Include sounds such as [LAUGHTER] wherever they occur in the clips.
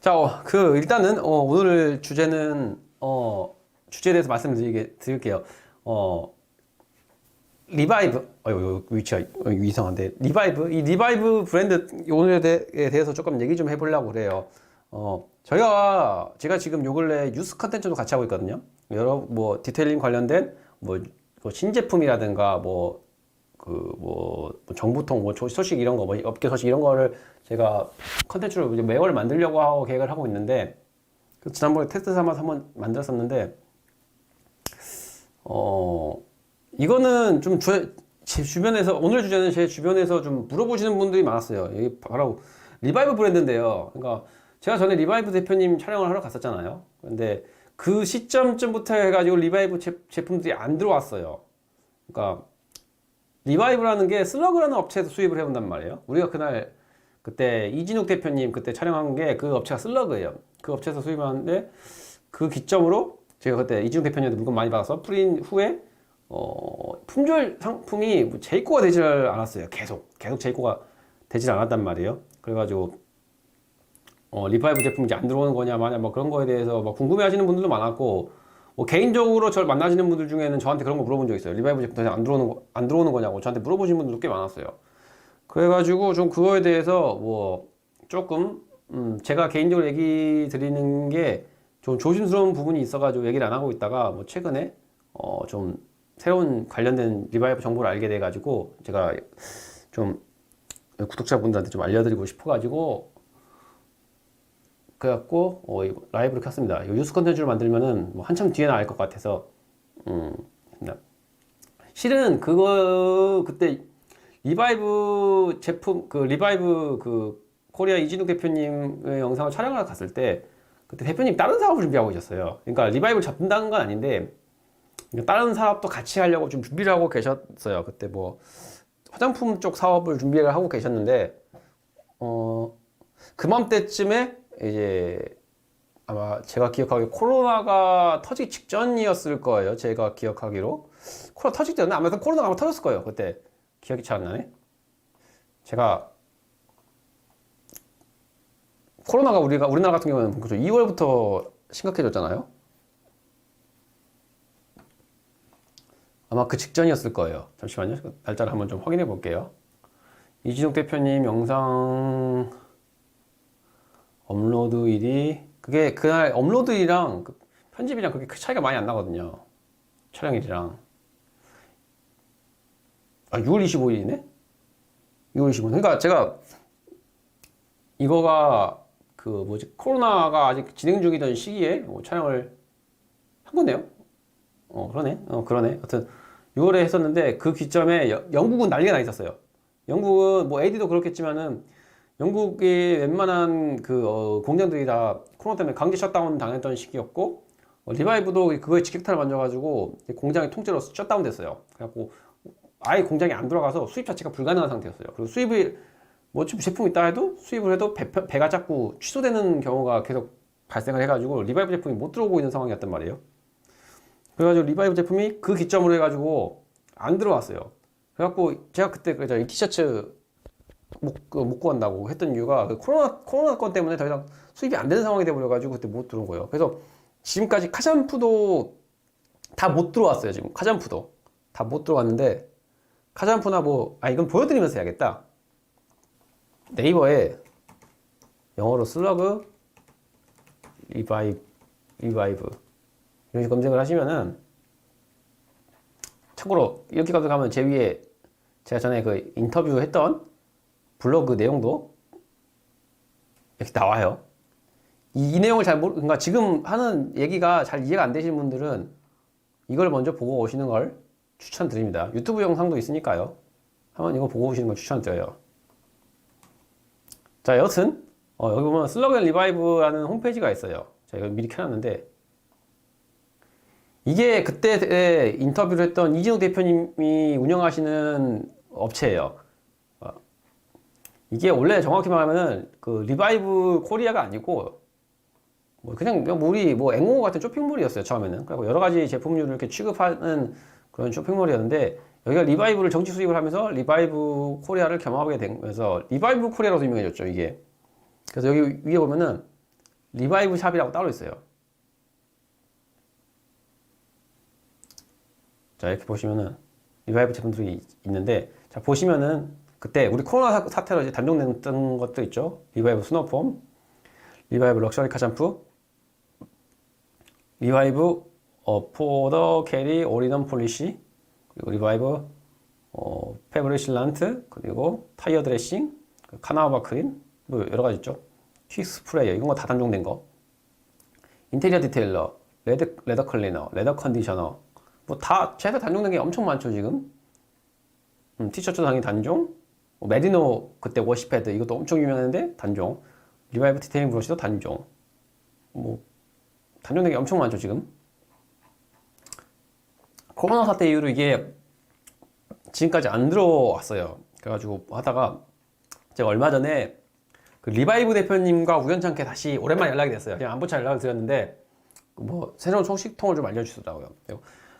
자, 어, 그 일단은 어, 오늘 주제는 어, 주제에 대해서 말씀드리게 드릴게요. 어, 리바이브, 어, 요 위치가 어, 이상한데 리바이브 이 리바이브 브랜드 오늘에 대- 에 대 해서 조금 얘기 좀 해보려고 그래요. 어, 저희가 제가 지금 요 근래 뉴스 컨텐츠도 같이 하고 있거든요. 여러 뭐 디테일링 관련된 뭐, 뭐 신제품이라든가 뭐 그 뭐 정보통 뭐 조- 소식 이런 거 뭐 업계 소식 이런 거를 제가 컨텐츠로 이제 매월 만들려고 하고 계획을 하고 있는데 그 지난번에 테스트 삼아서 한번 만들었었는데 어 이거는 좀 제 주변에서 오늘 주제는 제 주변에서 좀 물어보시는 분들이 많았어요. 이게 바로 리바이브 브랜드인데요. 그러니까 제가 전에 리바이브 대표님 촬영을 하러 갔었잖아요. 근데 그 시점쯤부터 해가지고 리바이브 제, 제품들이 안 들어왔어요. 그러니까 리바이브라는 게 슬러그라는 업체에서 수입을 해온단 말이에요. 우리가 그날 그때 이진욱 대표님 그때 촬영한 게 그 업체가 슬러그예요. 그 업체에서 수입하는데 그 기점으로 제가 그때 이진욱 대표님한테 물건 많이 받아서 풀인 후에 어, 품절 상품이 뭐 재입고가 되질 않았어요. 계속 계속 재입고가 되질 않았단 말이에요. 그래가지고 어, 리바이브 제품 이제 안 들어오는 거냐 마냐 뭐 그런 거에 대해서 막 궁금해하시는 분들도 많았고 뭐 개인적으로 저를 만나시는 분들 중에는 저한테 그런 거 물어본 적 있어요. 리바이브 제품 다시 안 들어오는 거, 안 들어오는 거냐고 저한테 물어보신 분들도 꽤 많았어요. 그래가지고 좀 그거에 대해서 뭐 조금 음, 제가 개인적으로 얘기 드리는 게 좀 조심스러운 부분이 있어가지고 얘기를 안 하고 있다가 뭐 최근에 어, 좀 새로운 관련된 리바이브 정보를 알게 돼가지고 제가 좀 구독자분들한테 좀 알려드리고 싶어가지고 그래갖고 어, 라이브를 켰습니다. 이 뉴스 컨텐츠를 만들면은 뭐 한참 뒤에나 알것 같아서 음, 나- 실은 그거 그때 리바이브 제품 그 리바이브 그 코리아 이진욱 대표님의 영상을 촬영하러 갔을 때 그때 대표님 다른 사업을 준비하고 계셨어요. 그러니까 리바이브를 잡는다는 건 아닌데 그러니까 다른 사업도 같이 하려고 좀 준비를 하고 계셨어요. 그때 뭐 화장품 쪽 사업을 준비를 하고 계셨는데 어 그맘때쯤에 이제 아마 제가 기억하기로 코로나가 터지기 직전이었을 거예요. 제가 기억하기로 코로나 터지기 전에 아무튼 코로나가 아마 터졌을 거예요. 그때 기억이 잘 안 나네. 제가 코로나가 우리가 우리나라 같은 경우는 그죠 2월부터 심각해졌잖아요. 아마 그 직전이었을 거예요. 잠시만요. 그 날짜를 한번 좀 확인해 볼게요. 이진욱 대표님 영상 업로드일이 그게 그날 업로드일이랑 그 편집이랑 그렇게 크 차이가 많이 안 나거든요. 촬영일이랑. 아, 6월 25일이네? 6월 25일. 그러니까 제가 이거가 그 뭐지 코로나가 아직 진행 중이던 시기에 뭐 촬영을 한 거네요. 어 그러네. 어 그러네. 하여튼 6월에 했었는데 그 기점에 여- 영국은 난리가 나 있었어요. 영국은 뭐 AD도 그렇겠지만은 영국의 웬만한 그 어, 공장들이 다 코로나 때문에 강제 셧다운 당했던 시기였고 어, 리바이브도 그거에 직격탄을 맞아가지고 공장이 통째로 셧다운 됐어요. 그래갖고 아예 공장이 안 돌아가서 수입 자체가 불가능한 상태였어요. 그리고 수입이 뭐좀 제품이 있다 해도 수입을 해도 배, 배가 자꾸 취소되는 경우가 계속 발생을 해가지고 리바이브 제품이 못 들어오고 있는 상황이었단 말이에요. 그래가지고 리바이브 제품이 그 기점으로 해가지고 안 들어왔어요. 그래갖고 제가 그때 그이 티셔츠 못, 그, 못 구한다고 했던 이유가 그 코로나, 코로나 건 때문에 더 이상 수입이 안 되는 상황이 돼버려 가지고 그때 못 들어온 거예요. 그래서 지금까지 카샴푸도 다 못 들어왔어요. 지금 카샴푸도 다 못 들어왔는데 카샴푸나 뭐, 아, 이건 보여드리면서 해야겠다. 네이버에 영어로 슬러그 리바이브, 리바이브 이렇게 검색을 하시면은 참고로 이렇게 검색하면 제 위에 제가 전에 그 인터뷰 했던 블로그 내용도 이렇게 나와요. 이, 이 내용을 잘 모르, 그러니까 지금 하는 얘기가 잘 이해가 안 되시는 분들은 이걸 먼저 보고 오시는 걸 추천드립니다. 유튜브 영상도 있으니까요. 한번 이거 보고 오시는 걸 추천드려요. 자, 여튼 어, 여기 보면 슬러그 앤 리바이브라는 홈페이지가 있어요. 제가 이거 미리 켜놨는데 이게 그때 인터뷰를 했던 이진욱 대표님이 운영하시는 업체예요. 어, 이게 원래 정확히 말하면은 그 리바이브 코리아가 아니고 뭐 그냥 우리 뭐 앵오 같은 쇼핑몰이었어요 처음에는. 그리고 여러 가지 제품류를 이렇게 취급하는 그런 쇼핑몰이었는데 여기가 리바이브를 정식 수입을 하면서 리바이브 코리아를 겸하게 되면서 리바이브 코리아라서 유명해졌죠 이게. 그래서 여기 위에 보면은 리바이브 샵이라고 따로 있어요. 자 이렇게 보시면은 리바이브 제품들이 있- 있는데 자 보시면은 그때 우리 코로나 사- 사태로 이제 단종됐던 것도 있죠. 리바이브 스노폼, 리바이브 럭셔리 카샴푸, 리바이브 어, 포더 캐리 올인원 폴리시, 그리고 리바이브 어, 페브리 실란트, 그리고 타이어 드레싱, 그 카나바 크림, 뭐 여러 가지 있죠. 퀵 스프레이어 이런 거 다 단종된 거. 인테리어 디테일러, 레드 레더 클리너, 레더 컨디셔너, 뭐 다 최대 단종된 게 엄청 많죠 지금. 음, 티셔츠 당연히 단종. 뭐 메리노 그때 워시패드 이것도 엄청 유명한데 단종. 리바이브 디테일링 브러쉬도 단종. 뭐 단종된 게 엄청 많죠 지금. 코로나 사태 이후로 이게 지금까지 안 들어왔어요. 그래가지고 하다가 제가 얼마 전에 그 리바이브 대표님과 우연찮게 다시 오랜만에 연락이 됐어요. 그냥 안부차 연락을 드렸는데 그뭐 새로운 소식통을 좀 알려주시더라고요.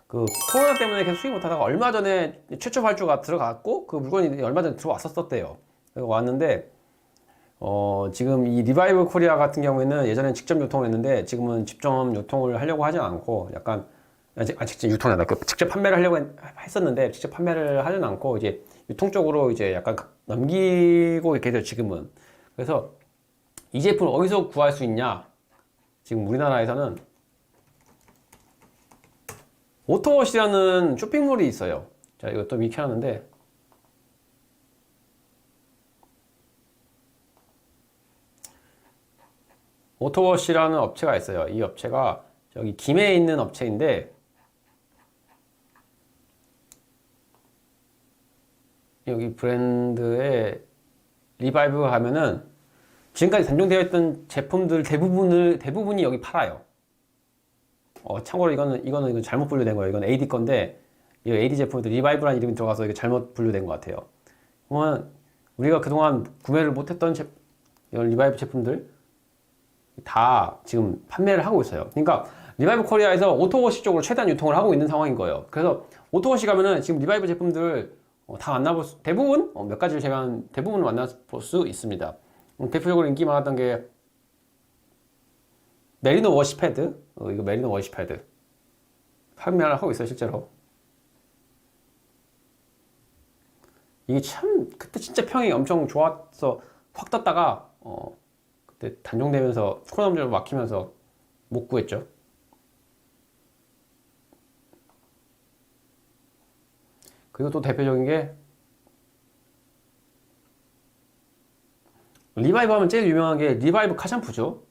그 코로나 때문에 계속 수익 못하다가 얼마 전에 최초 발주가 들어갔고 그 물건이 얼마 전에 들어왔었었대요. 왔는데 어 지금 이 리바이브 코리아 같은 경우에는 예전에 직접 유통을 했는데 지금은 직접 유통을 하려고 하지 않고 약간 아직 아, 직접 유통하다 그 직접 판매를 하려고 했, 했었는데 직접 판매를 하진 않고 이제 유통 쪽으로 이제 약간 넘기고 돼요 지금은. 그래서 이 제품 어디서 구할 수 있냐? 지금 우리나라에서는 오토워시라는 쇼핑몰이 있어요. 자 이것도 미켜놨는데. 오토워시라는 업체가 있어요. 이 업체가 저기 김해에 있는 업체인데 여기 브랜드에 리바이브 하면은 지금까지 단종되어 있던 제품들 대부분을 대부분이 여기 팔아요. 어, 참고로 이거는 이거는 이거 잘못 분류된 거예요. 이건 AD 건데 이 AD 제품도 리바이브라는 이름이 들어가서 이게 잘못 분류된 것 같아요. 그러면 우리가 그동안 구매를 못했던 제, 이런 리바이브 제품들 다 지금 판매를 하고 있어요. 그러니까 리바이브 코리아에서 오토워시 쪽으로 최대한 유통을 하고 있는 상황인 거예요. 그래서 오토워시 가면은 지금 리바이브 제품들 어, 다 만나볼 수, 대부분 어, 몇 가지를 제외한 대부분 만나볼 수 있습니다. 음, 대표적으로 인기 많았던 게 메리노 워시패드, 어, 이거 메리노 워시패드 판매를 하고 있어요 실제로. 이게 참 그때 진짜 평이 엄청 좋았어 확 떴다가 어, 그때 단종되면서 코로나 문제로 막히면서 못 구했죠. 그리고 또 대표적인 게 리바이브 하면 제일 유명한 게 리바이브 카샴푸죠.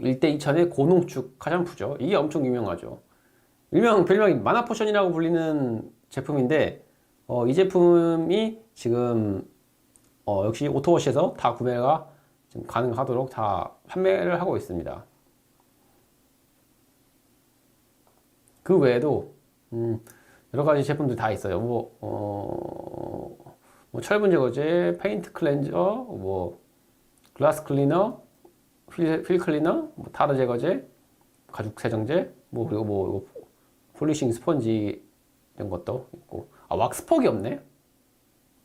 1대 2천의 고농축 카샴푸죠. 이게 엄청 유명하죠. 일명 별명이 마나포션이라고 불리는 제품인데 어, 이 제품이 지금 어, 역시 오토워시에서 다 구매가 지금 가능하도록 다 판매를 하고 있습니다. 그 외에도 음, 여러 가지 제품들 다 있어요. 뭐, 어, 뭐 철분 제거제, 페인트 클렌저, 뭐 글라스 클리너, 휠, 휠 클리너, 뭐 타르 제거제, 가죽 세정제, 뭐 그리고 뭐 폴리싱 스펀지 이런 것도 있고 아 왁스퍽이 없네.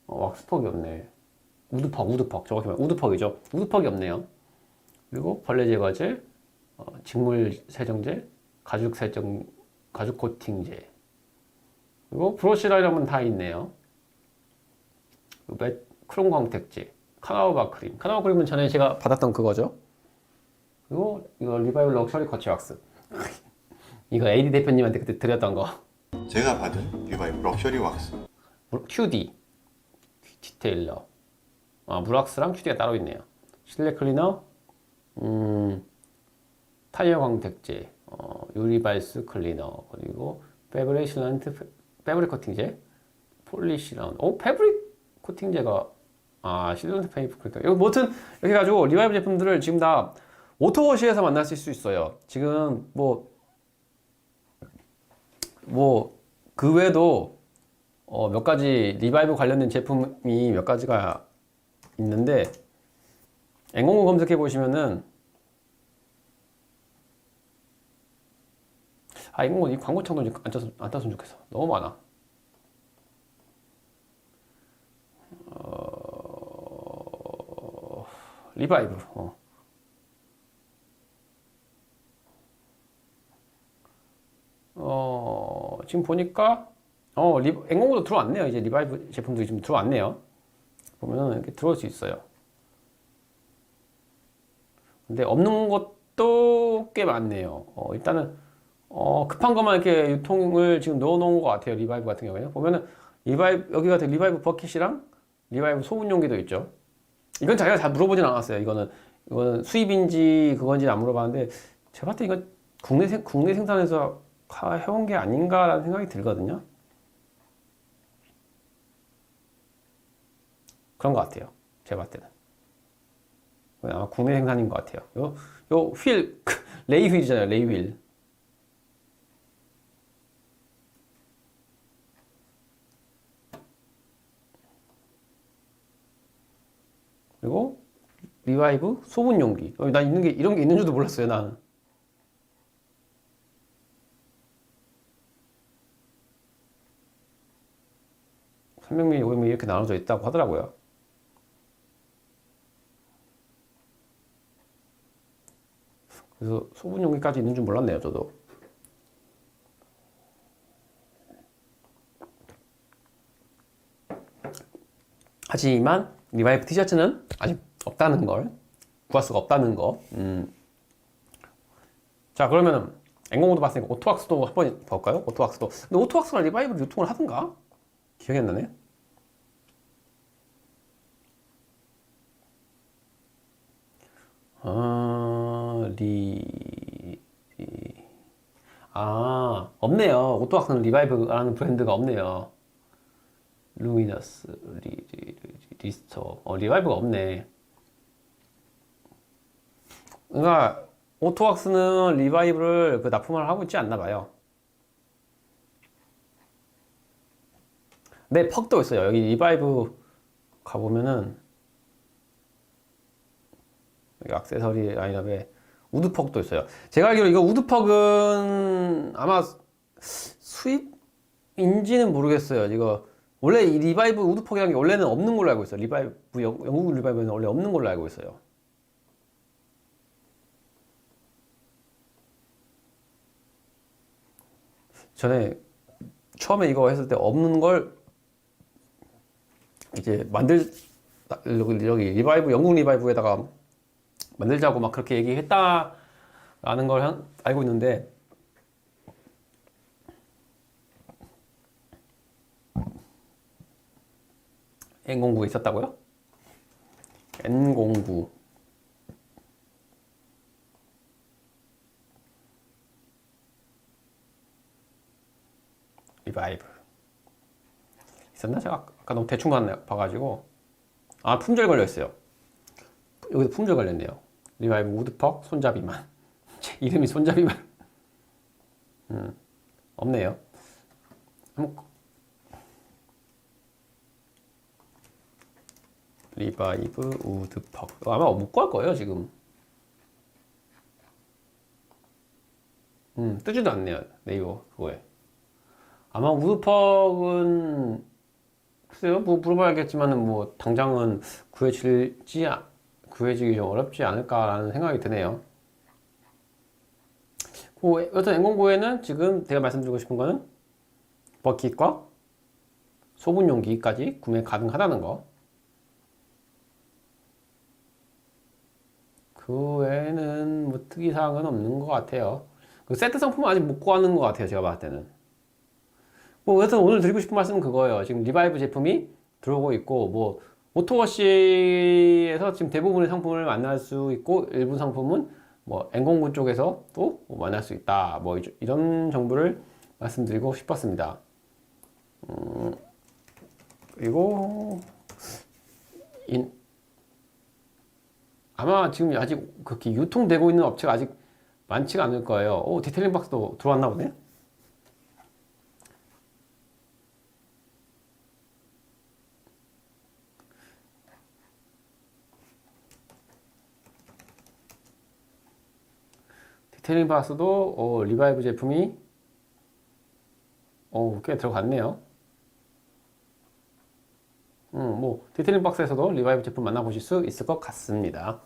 어, 왁스퍽이 없네. 우드퍽, 우드퍽 정확히 말하면 우드퍽이죠. 우드퍽이 없네요. 그리고 벌레 제거제, 어, 직물 세정제, 가죽 세정, 가죽 코팅제. 그리고 브러쉬 라이너는 다 있네요. 맷 크롬 광택제, 카나우바 크림. 카나우바 크림은 전에 제가 받았던 그거죠. 그리고 이거 리바이브 럭셔리 거치 왁스. [LAUGHS] 이거 AD 대표님한테 그때 드렸던 거. 제가 받은 리바이브 럭셔리 왁스 QD 디테일러. 아, 물왁스랑 QD가 따로 있네요. 실내 클리너, 음, 타이어 광택제, 어, 유리발스 클리너, 그리고 패브릭 실란트 패브릭 코팅제, 폴리시라운. 오, 패브릭 코팅제가 아, 실란트 페이프 코팅. 이거 뭐든 이렇게 가지고 리바이브 제품들을 지금 다 오토워시에서 만나실 수 있어요. 지금 뭐 뭐 그 외에도 어, 몇 가지 리바이브 관련된 제품이 몇 가지가 있는데 앵공고 검색해 보시면은 아 앵공고 이 광고창도 안 떴으면 좋겠어 너무 많아 어, 리바이브 어. 지금 보니까 어, 리, 앵공구도 들어왔네요. 이제 리바이브 제품들이 좀 들어왔네요. 보면은 이렇게 들어올 수 있어요. 근데 없는 것도 꽤 많네요. 어, 일단은 어, 급한 것만 이렇게 유통을 지금 넣어놓은 것 같아요. 리바이브 같은 경우에는 보면은 리바이브 여기 같은 리바이브 버킷이랑 리바이브 소분 용기도 있죠. 이건 자기가 잘 물어보진 않았어요. 이거는 이거는 수입인지 그건지 안 물어봤는데 제가 봤을 때 이건 국내 생, 국내 생산에서 하- 해온 게 아닌가라는 생각이 들거든요. 그런 것 같아요. 제가 봤을 때는. 아마 국내 생산인 것 같아요. 요, 요 휠, [LAUGHS] 레이 휠이잖아요. 레이 휠. 그리고 리바이브 소분 용기. 어, 나 있는 게 이런 게 있는 줄도 몰랐어요. 나는. 300ml, 500ml 이렇게 나눠져 있다고 하더라고요. 그래서 소분 용기까지 있는 줄 몰랐네요, 저도. 하지만 리바이브 티셔츠는 아직 없다는 걸 구할 수가 없다는 거. 음. 자 그러면은 앵공도 봤으니까 오토왁스도 한번 볼까요? 오토왁스도. 근데 오토왁스가 리바이브 유통을 하던가? 기억이 안 나네. 아, 리, 리. 아, 없네요. 오토왁스는 리바이브라는 브랜드가 없네요. 루미너스, 리, 리, 리, 리스터. 어, 리바이브가 없네. 그러니까, 오토왁스는 리바이브를 그 납품을 하고 있지 않나 봐요. 네, 퍽도 있어요. 여기 리바이브 가보면은, 여기 액세서리 라인업에 우드퍽도 있어요. 제가 알기로 이거 우드퍽은 아마 수입인지는 모르겠어요. 이거 원래 이 리바이브 우드퍽이라는 게 원래는 없는 걸로 알고 있어요. 리바이브 영, 영국 리바이브는 원래 없는 걸로 알고 있어요. 전에 처음에 이거 했을 때 없는 걸 이제 만들 여기, 리바이브 영국 리바이브에다가 만들자고 막 그렇게 얘기했다라는 걸 한- 알고 있는데 N09에 있었다고요? N09 리바이브 있었나? 제가 아까 너무 대충 봐가지고 아 품절 걸려 있어요. 여기도 품절 걸렸네요. 리바이브 우드퍽 손잡이만. [LAUGHS] 제 이름이 손잡이만. [LAUGHS] 음, 없네요. 리바이브 우드퍽. 아마 못 구할 거예요, 지금. 음, 뜨지도 않네요. 네이버 그거에. 아마 우드퍽은 글쎄요, 뭐 물어봐야겠지만은 뭐 당장은 구해질지 아- 구해지기 좀 어렵지 않을까라는 생각이 드네요. 그 여튼 N09에는 지금 제가 말씀드리고 싶은 거는 버킷과 소분 용기까지 구매 가능하다는 거. 그 외에는 뭐 특이사항은 없는 것 같아요. 그 세트 상품은 아직 못 구하는 것 같아요. 제가 봤을 때는. 뭐 여튼 오늘 드리고 싶은 말씀은 그거예요. 지금 리바이브 제품이 들어오고 있고 뭐 오토워시에서 지금 대부분의 상품을 만날 수 있고 일부 상품은 뭐 N09 쪽에서 또 만날 수 있다. 뭐 이- 이런 정보를 말씀드리고 싶었습니다. 음, 그리고 인, 아마 지금 아직 그렇게 유통되고 있는 업체가 아직 많지가 않을 거예요. 오, 디테일링 박스도 들어왔나 보네. 디테일링 바스도 어, 리바이브 제품이 어, 꽤 들어갔네요. 음, 뭐 디테일링 박스에서도 리바이브 제품 만나보실 수 있을 것 같습니다.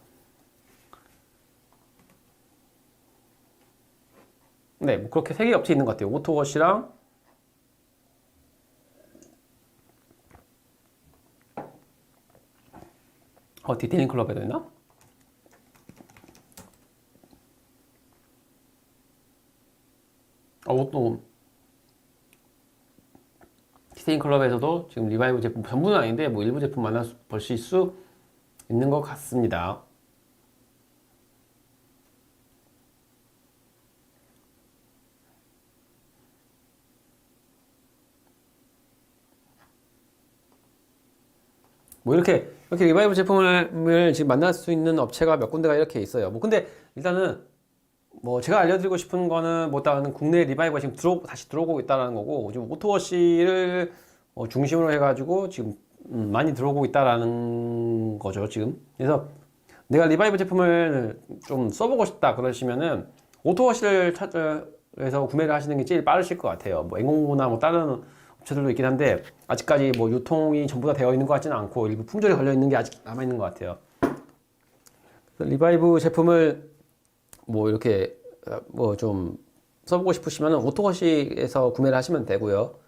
네, 뭐 그렇게 세 개 업체 있는 것 같아요. 오토워시랑 어, 디테일링 클럽에도 있나? 어, 또 디테일링 클럽에서도 지금 리바이브 제품 전부는 아닌데 뭐 일부 제품 만나 보실 수 있는 것 같습니다. 뭐 이렇게 이렇게 리바이브 제품을 지금 만날 수 있는 업체가 몇 군데가 이렇게 있어요. 뭐 근데 일단은 뭐 제가 알려드리고 싶은 거는 뭐 일단은 국내 리바이브가 지금 들어 다시 들어오고 있다는 거고 지금 오토워시를 어, 중심으로 해가지고 지금 음, 많이 들어오고 있다라는 거죠 지금. 그래서 내가 리바이브 제품을 좀 써보고 싶다 그러시면은 오토워시를 찾아서 구매를 하시는 게 제일 빠르실 것 같아요. 뭐 앵공고나 뭐 다른 업체들도 있긴 한데 아직까지 뭐 유통이 전부 다 되어 있는 것 같지는 않고 일부 품절이 걸려 있는 게 아직 남아 있는 것 같아요. 리바이브 제품을 뭐 이렇게 뭐 좀 써보고 싶으시면 오토워시에서 구매를 하시면 되고요.